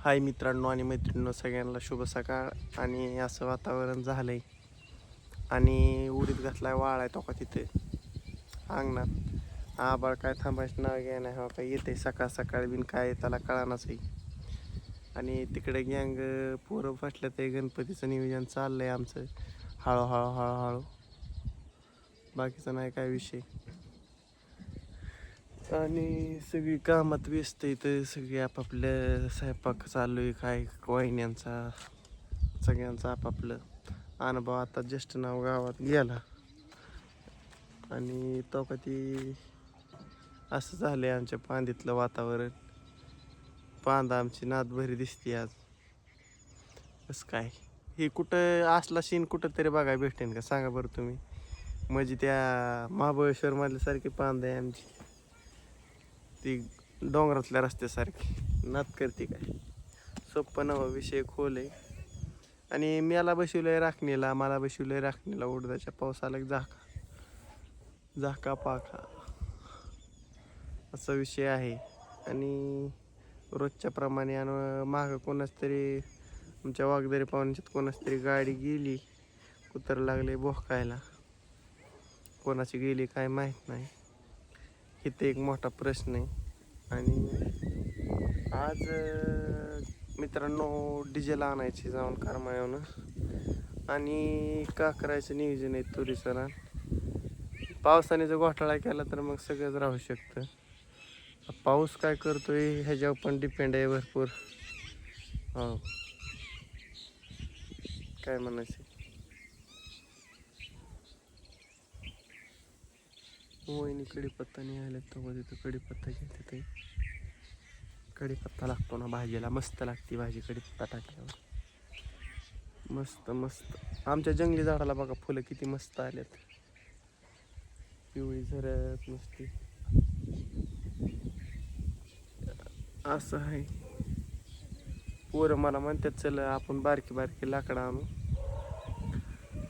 हाय मित्रांनो आणि मैत्रिणींनो सगळ्यांना शुभ सकाळ आणि असं वातावरण झालं आहे आणि उडीत घातलाय आहे तो का तिथे. अंगणात. आबाळ काय थांबायचं नाव घ्या नाही हो काय येते सकाळ सकाळ बिन काय त्याला कळानाच आहे आणि तिकडे गँग पोरं फसलं ते गणपतीचं नियोजन चाललं आहे आमचं. हळूहळू हळूहळू. बाकीचं नाही काय विषय. आणि सगळी कामात व्यस्त इथं. सगळी आपापल्या स्वयंपाक चालू आहे काय वाहिन्यांचा सगळ्यांचा आपापलं. अनुभव आता ज्येष्ठ नाव गावात गेला. आणि तो कधी असं झालं आहे आमच्या पांदीतलं वातावरण. पांदा आमची नादभरी दिसते आज. कसं काय. हे कुठं असला सीन कुठं तरी बघायला भेटेन का? सांगा बरं तुम्ही. म्हणजे त्या महाबळेश्वर मधल्यासारखी पांदा आहे आमची. ती डोंगरातल्या रस्त्यासारखी. नात करते काय? सोप्पं नवा विषय खोल आहे. आणि मला आहे राखणीला मला बसवलंय राखणीला उडदाच्या पावसाला झाका. झाका पाखा असा विषय आहे. आणि रोजच्या प्रमाणे आणि मागं कोणाच तरी आमच्या वाघदारी पाहुण्याच्यात कोणाच तरी गाडी गेली कुत्र लागले भोकायला. कोणाची गेली काय माहीत नाही. इथे एक मोठा प्रश्न आहे. आणि आज मित्रांनो डिझेल आणायची जाऊन कारमायावनं. आणि का करायचं नियोजन आहे तुरीचं? रान पावसाने जर घोटाळा केला तर मग सगळंच राहू शकतं. पाऊस काय करतोय ह्याच्यावर पण डिपेंड आहे भरपूर. हो. काय म्हणायचं? वहिनी कढीपत्ता नाही तो तर तिथं कढीपत्ता घेते ते. कढीपत्ता लागतो ना भाजीला मस्त लागते भाजी कढीपत्ता टाकल्यावर. मस्त मस्त. आमच्या जंगली झाडाला बघा फुलं किती मस्त आल्यात. पिवळी झरत मस्ती असं आहे. पोरं मला म्हणतात चल आपण बारकी बारकी लाकडं आणू.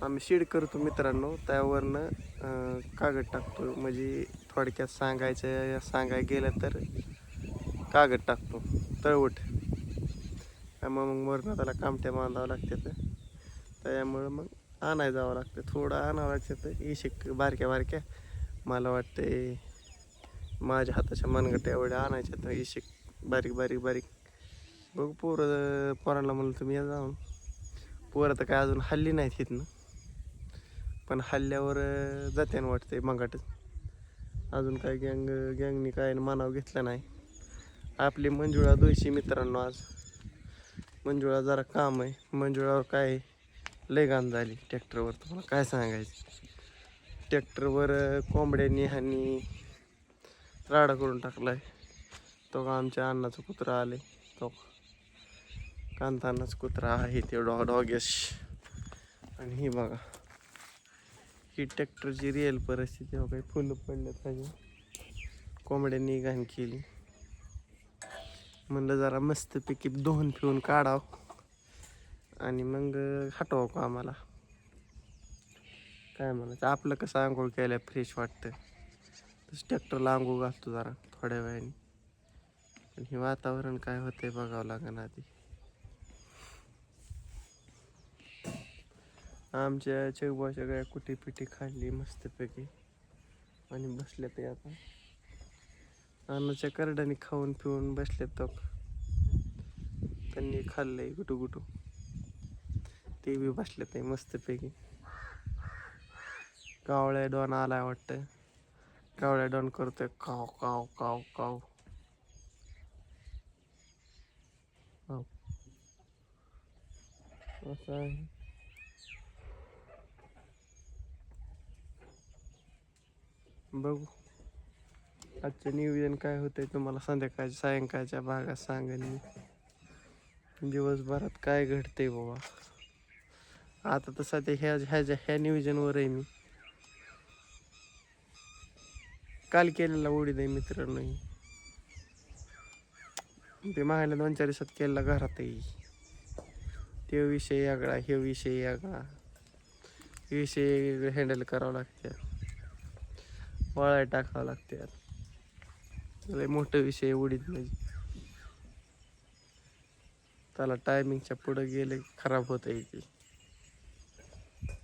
आम्ही शेड करतो मित्रांनो त्यावरनं कागद टाकतो. म्हणजे थोडक्यात सांगायचं सांगाय गेलं तर कागद टाकतो. तळवट. मग वरनं त्याला कामट्या बांधावं लागतात त्यामुळं मग आणायला जावं लागतं. थोडं आणावं लागतं इशिक बारक्या बारक्या. मला वाटते माझ्या हाताच्या मनगट्या एवढ्या आणायच्या तर इशिक बारीक बारीक बारीक. बघू पोरं पोरांना म्हणलं तुम्ही या जाऊन. पोरं तर काय अजून हल्ली नाहीत इथनं पण हल्ल्यावर अं, जात्यानं वाटते मगाटच. अजून काय गँग गँगनी काय मानाव घेतला नाही. आपली मंजुळा दोषी मित्रांनो आज. मंजुळा जरा काम आहे. मंजुळावर काय लय घाण झाली ट्रॅक्टरवर. तुम्हाला काय सांगायचं? ट्रॅक्टरवर कोंबड्यांनी आणि राडा करून टाकला आहे तो का आमच्या अण्णाचं कुत्रा आले तो कांतानाच कुत्रा आहे ते डॉ डॉगेश. आणि ही बघा. की ट्रॅक्टरची रिअल परिस्थिती हो काही फुलं पडल्यात पाहिजे कोंबड्यांनी घाण केली. म्हणलं जरा मस्तपैकी दोन पिऊन काढावं. आणि मग हटवा का आम्हाला? काय म्हणायचं? आपलं कसं आंघोळ केल्या फ्रेश वाटतं. तसं ट्रॅक्टरला आंघोळ घालतो जरा थोड्या वेळाने. पण हे वातावरण काय होतंय बघावं लागेल आधी. आमच्या चौबाच्या सगळ्या कुटी पिटी खाल्ली मस्तपैकी. आणि बसले ते आता. अन्नाच्या करड्याने खाऊन पिऊन बसले तर त्यांनी खाल्लंय गुटू गुटू. ते बी बसले ते मस्तपैकी. कावळ्या डॉन आलाय वाटतं. कावळ्या डॉन करतोय. काव काव काव काव. असं आहे. बघू. आजचं नियोजन काय होतंय तुम्हाला संध्याकाळच्या सायंकाळच्या भागात सांगेन मी. दिवसभरात काय घडतंय बाबा. आता तर सध्या ह्या ह्याच्या ह्या नियोजनवर आहे मी. काल केलेला उडीद आहे मित्रांनो. ते मागायला दोन चार दिवसात केलेला घरात आहे. ते विषय आगळा हे विषय वेगळा. विषय हँडल करावं लागते वळाय टाकावं लागते लय मोठा विषय उडीत म्हणजे. त्याला टायमिंगच्या पुढं गेले की खराब होत आहे की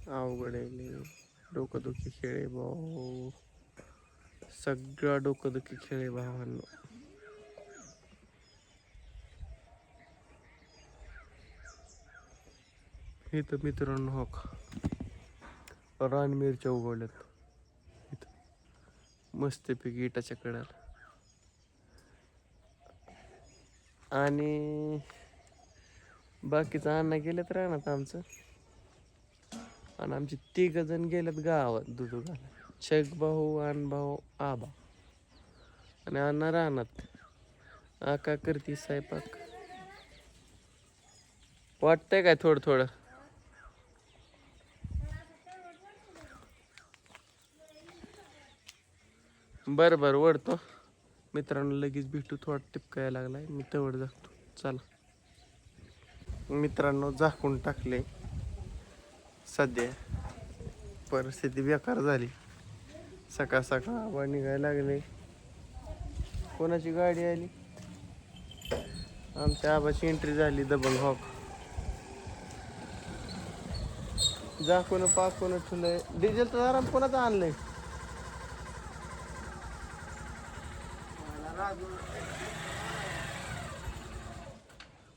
अवघड आहे डोकंदुखी खेळ आहे भाऊ. सगळा डोकंदुखी खेळ आहे भावांनो. हे तर मित्रांनो हो रान मिरच्या उगवल्यात मस्तपैकी इटाच्या कडाला. आणि बाकीचं अण्णा गेलेत राहणार आमचं. आणि आमचे तिघ जण गेलेत गावात दूध घाला शेख भाऊ आण भाऊ आबा आणि अण्णा राहणार आका करती स्वयंपाक. वाटतंय काय थोडं थोडं? बरं बरं वडतो मित्रांनो लगेच भेटू. थोडा टिपकायला लागलाय. मी तेवढं झाकतो. चला. मित्रांनो झाकून टाकले सध्या परिस्थिती बेकार झाली. सकाळ सकाळ आबा निघायला लागले कोणाची गाडी आली? आमच्या आबाची एंट्री झाली दबंग हॉक झाकून पाकून ठेवलंय. डिझेलचं आराम कोणाचं आणलंय?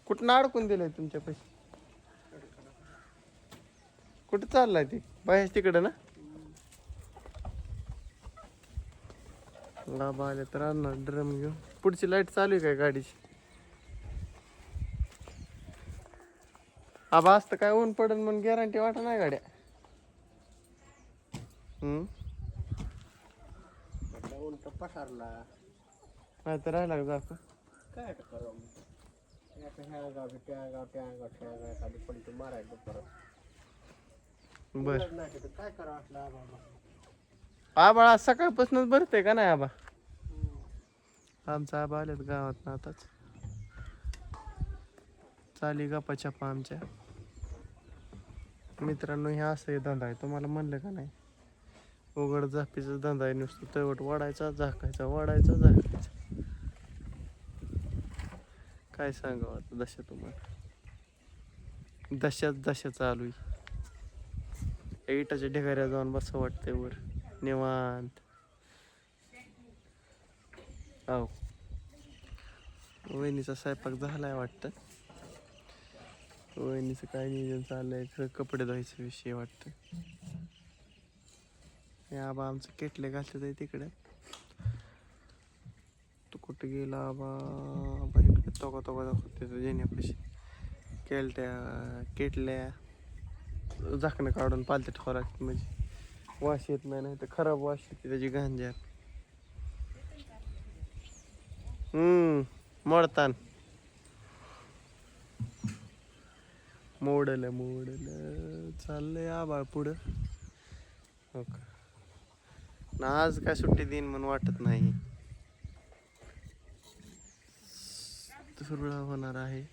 कुठं अडकून दिलंय तुमच्या पैसे? कुठं चाललाय ते? बाहेर तिकडं ना? बाबा आले तर आणणार ड्रम घेऊन. पुढची लाइट चालू आहे काय गाडीची? आबा असतं काय ऊन पडेल म्हणून गॅरंटी वाटत नाही गाड्या? हम्म? उलट पसारला. नाही तर राहिला का काय आता ह्या गावी त्या गाव त्या गाव त्या गाव खाली पडतो मारायचं परत. बर. नाही तर काय करावं वाटलं आम्हाला आबा आज सकाळपासूनच भरते का नाही आबा? आमचा आबा आलेत गावात ना आताच. चाली गप्पा छप्पा आमच्या. मित्रांनो हे असं हे धंदा आहे. तुम्हाला म्हणलं का नाही? उघड झापीचा धंदा आहे नुसतं तवट वाढायचा झाकायचा वाढायचा झाकायचा. काय सांगावं आता दशा तुम्हाला? दशाच दशा चालू आहे. या इटाच्या ढेगाऱ्या जाऊन बस वाटतंय वर. निवांत. हो वहिनीचा स्वयंपाक झालाय वाटतं. वहिनीचं काय नियोजन चाललंय? खरं कपडे धुवायचा विषय वाटतं. हे आबा आमचं केटले घालत आहे तिकडे. तू कुठे गेला आबा? तोका तोका दाखवते जेण्यापाशी केलट्या केटल्या झाकणं काढून पालते ठेवावं म्हणजे वाश येत नाही नाही तर खराब वाश येते त्याची गांजा हम्म मोडतान. मोडलं मोडलं. चाललंय आबाळ पुढं. हो का? ना आज काय सुट्टी देईन म्हणून वाटत नाही. सुरुळा होणार आहे.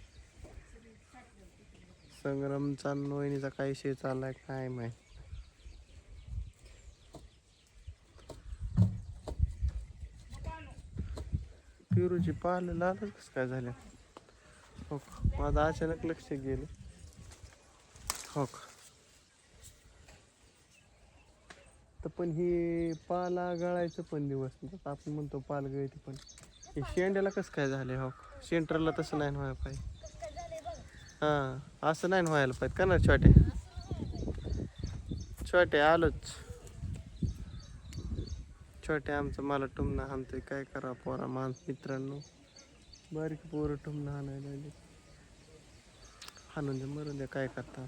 संग्रामचा नोयणीचा काय विषय चाललाय काय माहिती पिरूची पाल लालच कसं काय झाल्या हो का? माझं अचानक लक्ष गेलं. हो का? तर पण हे पाला गळायचं पण दिवस आपण म्हणतो पाल गळते पण. हे शेंड्याला कसं काय झाले हो का? सेंटरला तसं नाही व्हायला पाहिजे. हां असं नाही व्हायला पाहिजे. का ना छोटे छोटे आलोच. छोटे आमचं मला टुमणं हाणतंय. काय करा पोरा माणस मित्रांनो? बारीक पोरं टुमणं आणायला लागले हाणून द्या मरून द्या काय करता?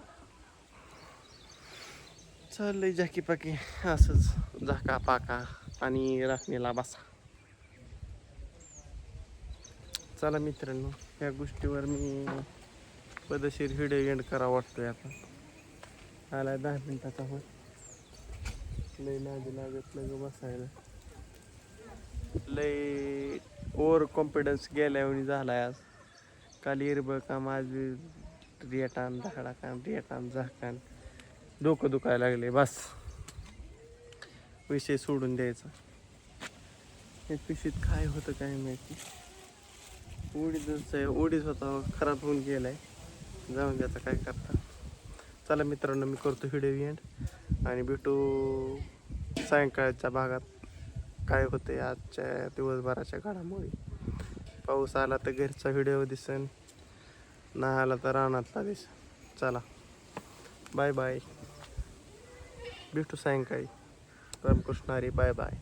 चाललंय झाकी पाकी. असंच झाका पाका आणि राखणीला बसा. चला मित्रांनो या गोष्टीवर मी पदशीर व्हिडिओ एंड करा वाटतोय आता. आला दहा मिनिटाचा होय लय नादी लागत लग बसायला. लय ओव्हर कॉन्फिडन्स गेल्यावर झालाय आज. काल इरब काम आज रेटान धाडा काम रेटान झाकान डोकं दुखायला लागले बस. विषय सोडून द्यायचा. हे पिशीत काय होतं काय माहिती? उडीदच आहे उडीद होता खराब होऊन गेलाय. जाऊन दे काय करता. चला मित्रांनो मी करतो व्हिडिओ एंड आणि भेटू सायंकाळच्या भागात काय होते आजच्या दिवसभराच्या घडामोडी. पाऊस आला तर घरचा व्हिडिओ दिसन नाही आला तर रानातला दिस चला. बाय बाय भेटू सायंकाळी. रामकृष्णारी बाय बाय